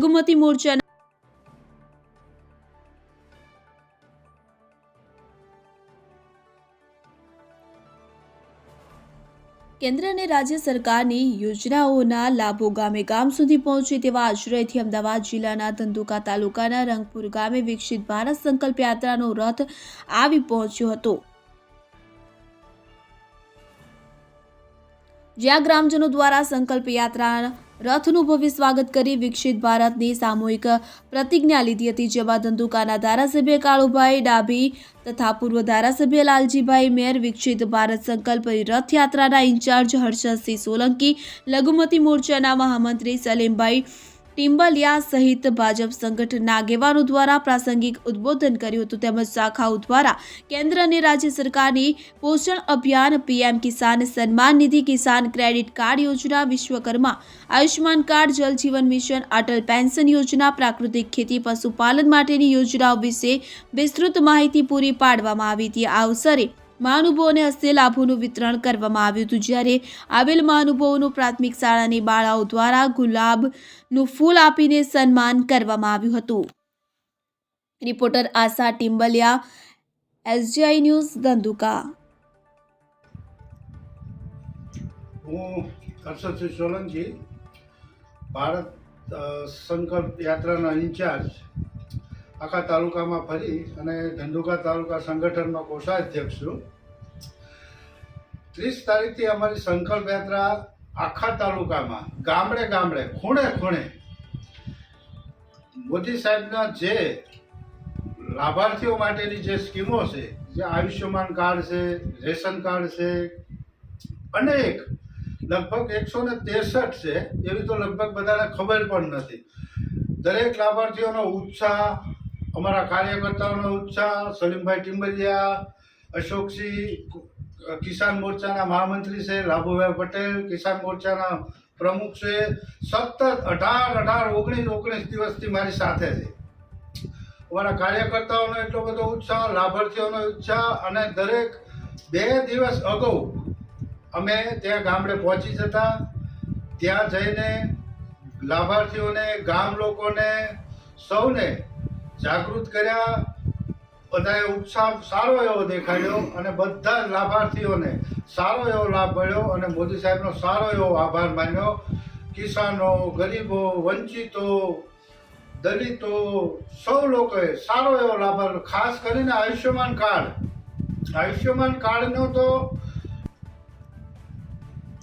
લઘુમતી મોરચાના કેન્દ્ર અને રાજ્ય સરકારની યોજનાઓના લાભો ગામે ગામ સુધી પહોંચે તેવા આશ્રયથી અમદાવાદ જિલ્લાના ધંધુકા તાલુકાના રંગપુર ગામે વિકસિત ભારત સંકલ્પ યાત્રાનો રથ આવી પહોંચ્યો હતો. જ્યાં ગ્રામજનો દ્વારા સંકલ્પ યાત્રા રથનું ભવ્ય સ્વાગત કરી વિકસિત ભારતની સામૂહિક પ્રતિજ્ઞા લીધી હતી, જેમાં ધંધુકાના ધારાસભ્ય કાળુભાઈ ડાભી તથા પૂર્વ ધારાસભ્ય લાલજીભાઈ મેર, વિકસિત ભારત સંકલ્પ રથયાત્રાના ઇન્ચાર્જ હર્ષદસિંહ સોલંકી, લઘુમતી મોરચાના મહામંત્રી સલીમભાઈ ટિમ્બલિયા સહિત ભાજપ સંગઠનના આગેવાનો દ્વારા પ્રાસંગિક ઉદ્બોધન કર્યું હતું. તેમજ શાખાઓ દ્વારા કેન્દ્ર અને રાજ્ય સરકારની પોષણ અભિયાન, પીએમ કિસાન સન્માન નિધિ, કિસાન ક્રેડિટ કાર્ડ યોજના, વિશ્વકર્મા આયુષ્યમાન કાર્ડ, જલ જીવન મિશન, અટલ પેન્શન યોજના, પ્રાકૃતિક ખેતી, પશુપાલન માટેની યોજનાઓ વિશે વિસ્તૃત માહિતી પૂરી પાડવામાં આવી હતી. આ અવસરે મહાનુભાવોને હસ્તે લાભોનું વિતરણ કરવામાં આવ્યું હતું. જ્યારે આવેલ મહાનુભાવોનું પ્રાથમિક શાળાની બાળાઓ દ્વારા ગુલાબનું ફૂલ આપીને સન્માન કરવામાં આવ્યું હતું. Reporter Asha Timbaliya SGI news, Dhandhuka. Solanki, Bharat સંકલ્પ યાત્રાના ઇન્ચાર્જ આખા તાલુકામાં ફરી અને ધંધુકા તાલુકા સંગઠનમાં કોષાધ્યક્ષ છું. ત્રીસ તારીખથી અમારી સંકલ્પ યાત્રા આખા તાલુકામાં, ગામડે ગામડે, ખૂણે ખૂણે. મોદી સાહેબના જે લાભાર્થીઓ માટેની જે સ્કીમો છે, જે આયુષ્યમાન કાર્ડ છે, રેશન કાર્ડ છે, અનેક, લગભગ એકસો ને ત્રેસઠ છે, એવી તો લગભગ બધાને ખબર પણ નથી. દરેક લાભાર્થીઓનો ઉત્સાહ અમારા કાર્યકર્તાઓનો ઉત્સાહ, સલીમભાઈ ટિમ્બલિયા અશોકસિંહ, કિસાન મોરચાના મહામંત્રી છે, લાભુભાઈ પટેલ, કિસાન મોરચાના પ્રમુખ છે, સતત અઢાર અઢાર, ઓગણીસ ઓગણીસ દિવસથી મારી સાથે છે. અમારા કાર્યકર્તાઓનો એટલો બધો ઉત્સાહ, લાભાર્થીઓનો ઉત્સાહ અને દરેક બે દિવસ અગાઉ અમે ત્યાં ગામડે પહોંચી જતા, ત્યાં જઈને લાભાર્થીઓને, ગામ લોકોને, સૌને જાગૃત કર્યા, બધાએ ઉત્સાહ સારો એવો દેખાડ્યો અને બધા જ લાભાર્થીઓને સારો એવો લાભ મળ્યો અને મોદી સાહેબનો સારો એવો આભાર માન્યો. કિસાનો, ગરીબો, વંચિતો, દલિતો, સૌ લોકોએ સારો એવો લાભ ખાસ કરીને આયુષ્યમાન કાર્ડ. આયુષ્યમાન કાર્ડનો તો